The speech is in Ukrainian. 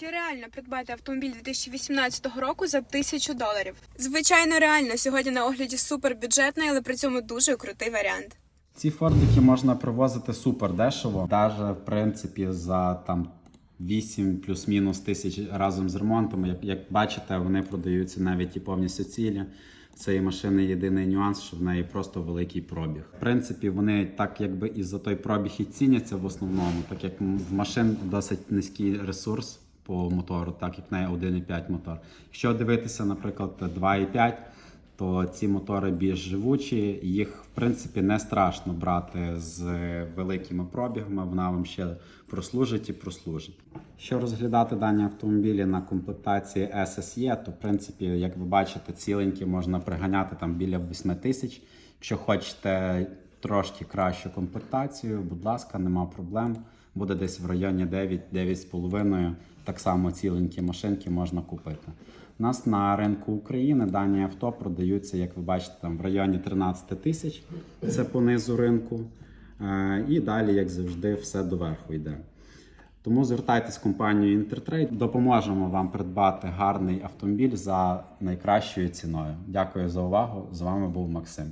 Чи реально придбати автомобіль 2018 року за тисячу доларів? Звичайно, реально. Сьогодні на огляді супербюджетний, але при цьому дуже крутий варіант. Ці фордики можна привозити супер дешево, навіть в принципі за там 8 плюс-мінус тисяч разом з ремонтом. Як, як бачите, вони продаються навіть і повністю цілі. Цієї машини єдиний нюанс, що в неї просто великий пробіг. В принципі, вони так якби і за той пробіг і ціняться в основному, так як в машин досить низький ресурс по мотору, так як в неї 1,5 мотор. Якщо дивитися, наприклад, 2,5, то ці мотори більш живучі, їх в принципі не страшно брати з великими пробігами. Вона вам ще прослужить і прослужить. Якщо розглядати дані автомобілі на комплектації SSE, то в принципі, як ви бачите, ціленькі можна приганяти там біля 8 тисяч. Якщо хочете трошки кращу комплектацію, будь ласка, нема проблем. Буде десь в районі 9-9,5. Так само ціленькі машинки можна купити. У нас на ринку України дані авто продаються, як ви бачите, там в районі 13 тисяч. Це по низу ринку. Е, І далі, як завжди, все доверху йде. Тому звертайтесь в компанію Intertrade, допоможемо вам придбати гарний автомобіль за найкращою ціною. Дякую за увагу. З вами був Максим.